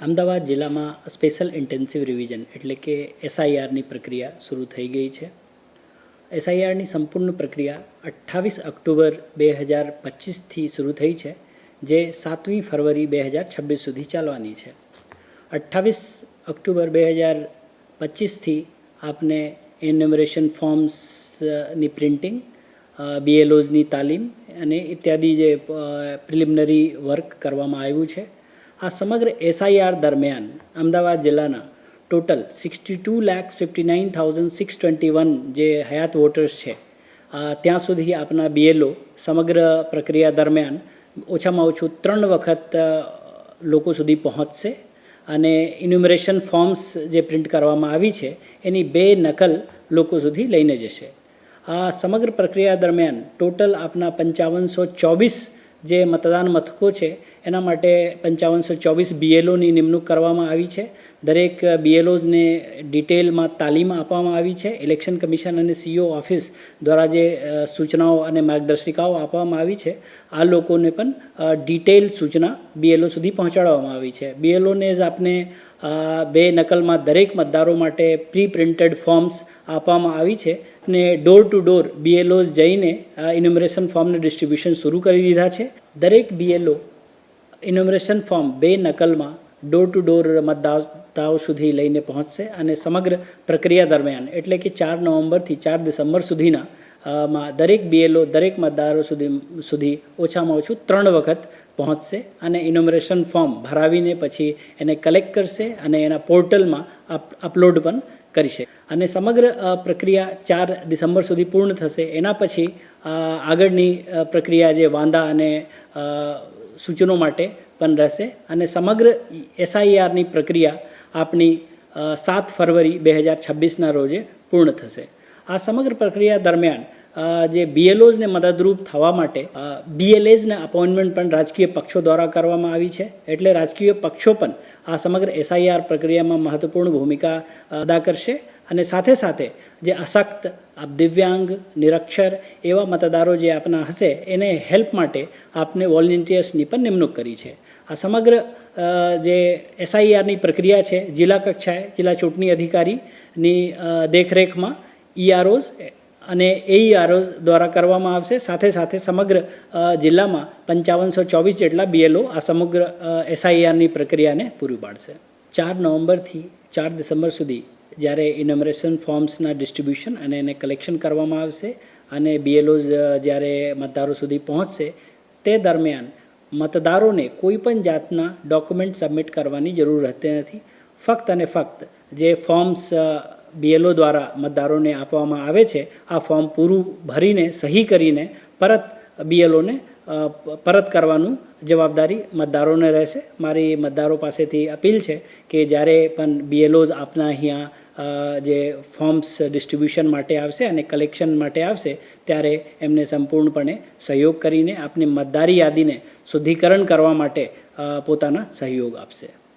અમદાવાદ જિલ્લામાં special intensive revision એટલે કે એસઆઈઆરની પ્રક્રિયા શરૂ થઈ ગઈ છે. એસઆઈઆરની સંપૂર્ણ પ્રક્રિયા અઠ્ઠાવીસ ઓક્ટોબર બે હજાર પચીસથી શરૂ થઈ છે, જે સાતમી ફરવરી બે હજાર છવ્વીસ સુધી ચાલવાની છે. અઠ્ઠાવીસ ઓક્ટોબર બે હજાર પચીસથી આપને એન્યુમરેશન ફોર્મ્સની પ્રિન્ટિંગ બીએલઓઝની તાલીમ અને ઇત્યાદિ જે પ્રિલિમિનરી વર્ક કરવામાં આવ્યું છે. આ સમગ્ર એસઆઈઆર દરમિયાન અમદાવાદ જિલ્લાના total sixty two lakh fifty nine thousand six twenty one જે હયાત વોટર્સ છે ત્યાં સુધી આપના બીએલઓ સમગ્ર પ્રક્રિયા દરમિયાન ઓછામાં ઓછું ત્રણ વખત લોકો સુધી પહોંચશે અને ઇન્યુમરેશન ફોર્મ્સ જે પ્રિન્ટ કરવામાં આવી છે, એની બે નકલ લોકો સુધી લઈને જશે. આ સમગ્ર પ્રક્રિયા દરમિયાન ટોટલ આપના પંચાવનસો ચોવીસ જે મતદાન મથકો છે એના માટે પંચાવનસો ચોવીસ બીએલઓની નિમણૂક કરવામાં આવી છે. દરેક બીએલઓઝને ડિટેલમાં તાલીમ આપવામાં આવી છે. ઇલેક્શન કમિશન અને સીઓ ઓફિસ દ્વારા જે સૂચનાઓ અને માર્ગદર્શિકાઓ આપવામાં આવી છે, આ લોકોને પણ ડિટેલ સૂચના બીએલઓ સુધી પહોંચાડવામાં આવી છે. બીએલઓને જ આપને બે નકલમાં દરેક મતદારો માટે પ્રી પ્રિન્ટેડ ફોર્મ્સ આપવામાં આવી છે અને ડોર ટુ ડોર બીએલઓ જઈને ઇન્યુમરેશન ફોર્મનું ડિસ્ટ્રીબ્યુશન શરૂ કરી દીધા છે. દરેક બીએલઓ ઇન્યુમરેશન ફોર્મ બે નકલમાં ડોર ટુ ડોર મતદાતાઓ સુધી લઈને પહોંચશે અને સમગ્ર પ્રક્રિયા દરમિયાન, એટલે કે ચાર નવેમ્બરથી ચાર ડિસેમ્બર સુધીના માં દરેક બીએલઓ દરેક મતદારો સુધી સુધી ઓછામાં ઓછું ત્રણ વખત પહોંચશે અને ઇન્યુમરેશન ફોર્મ ભરાવીને પછી એને કલેક્ટ કરશે અને એના પોર્ટલમાં અપ- અપલોડ પણ કરશે. અને સમગ્ર પ્રક્રિયા ચાર ડિસેમ્બર સુધી પૂર્ણ થશે. એના પછી આગળની પ્રક્રિયા જે વાંદા અને સૂચનો માટે પણ રહેશે. અને સમગ્ર એસઆઈઆરની પ્રક્રિયા આપની સાત ફરવરી બે હજાર છવ્વીસના રોજે પૂર્ણ થશે. આ સમગ્ર પ્રક્રિયા દરમિયાન જે બીએલઓઝને મદદરૂપ થવા માટે બીએલએઝને અપોઇન્ટમેન્ટ પણ રાજકીય પક્ષો દ્વારા કરવામાં આવી છે. એટલે રાજકીય પક્ષો પણ આ સમગ્ર એસઆઈઆર પ્રક્રિયામાં મહત્વપૂર્ણ ભૂમિકા અદા કરશે. અને સાથે સાથે જે અશક્ત આપ દિવ્યાંગ, નિરક્ષર એવા મતદારો જે આપના હશે, એને હેલ્પ માટે આપને વોલેન્ટિયર્સની પણ નિમણૂક કરી છે. આ સમગ્ર જે એસઆઈઆરની પ્રક્રિયા છે, જિલ્લા કક્ષાએ, જિલ્લા ચૂંટણી અધિકારીની દેખરેખમાં ઈઆરઓઝ અને એઈઆરઓઝ દ્વારા કરવામાં આવશે. સાથે સાથે સમગ્ર જિલ્લામાં પંચાવનસો ચોવીસ જેટલા બીએલઓ આ સમગ્ર એસઆઈઆરની પ્રક્રિયાને પૂરી પાડશે. ચાર નવેમ્બરથી ચાર ડિસેમ્બર સુધી જ્યારે ઇનોમરેશન ફોર્મ્સના ડિસ્ટ્રીબ્યુશન અને એને કલેક્શન કરવામાં આવશે અને બીએલઓઝ જ્યારે મતદારો સુધી પહોંચશે, તે દરમિયાન મતદારોને કોઈ પણ જાતના ડોક્યુમેન્ટ સબમિટ કરવાની જરૂર રહેતી નથી. ફક્ત અને ફક્ત જે ફોર્મ્સ બીએલઓ દ્વારા મતદારોને આપવામાં આવે છે, આ ફોર્મ પૂરું ભરીને, સહી કરીને પરત બીએલઓને પરત કરવાનું જવાબદારી મતદારોને રહેશે. મારી મતદારો પાસેથી અપીલ છે કે જ્યારે પણ બીએલઓઝ આપના અહીંયા જે ફોર્મ્સ ડિસ્ટ્રીબ્યુશન માટે આવશે અને કલેક્શન માટે આવશે, ત્યારે એમને સંપૂર્ણપણે સહયોગ કરીને આપની મતદારી યાદીને શુદ્ધિકરણ કરવા માટે પોતાના સહયોગ આપશે.